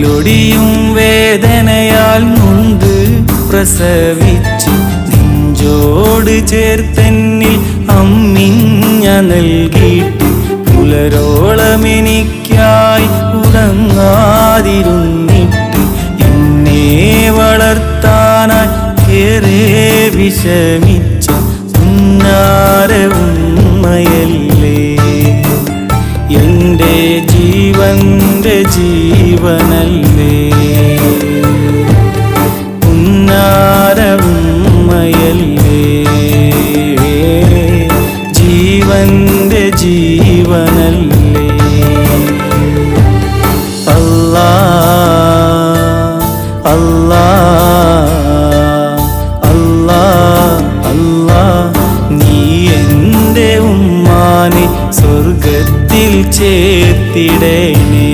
വില്ലൊടിയും വേദനയാൽ മുണ്ട് പ്രസവിച്ചു. നെഞ്ചോട് ചേർത്തെന്നിൽ അമ്മിഞ്ഞ നൽകിയിട്ട് പുലരോളമെനിക്കായി ഉറങ്ങാതിരുന്നിട്ട് എന്നെ വളർത്താനായി ഏറെ വിഷമിച്ചു. എന്റെ ജീവന്റെ ജീവനല്ലേ? ഉന്നാരമ്മയല്ലേ ജീവന്റെ ജീവനല്ലേ? അല്ലാ അല്ലാ അല്ലാ അല്ലാ നീ എന്റെ ചേർത്തിടേണേ